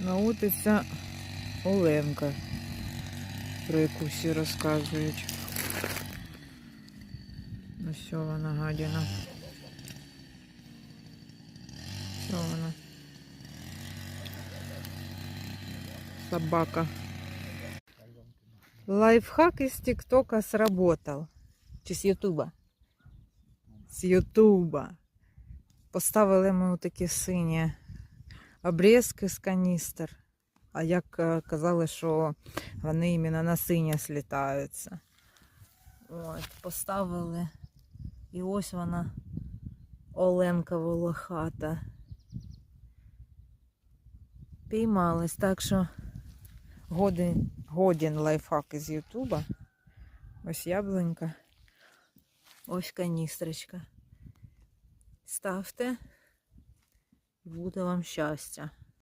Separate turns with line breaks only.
наутиться Оленка, про яку всі розказують. Ну що вона гадіна. Що вона? Собака. Лайфхак из ТикТока сработал. Чи з Ютуба? З Ютуба. Поставили ми такі сині обрізки з каністр. А як казали, що вони іменно на синє слітаються. От, поставили. І ось вона Оленка волохата. Піймалась, так що годин, годін лайфхак із Ютуба. Ось яблунька. Ось каністрочка. Ставте, буде вам щастя.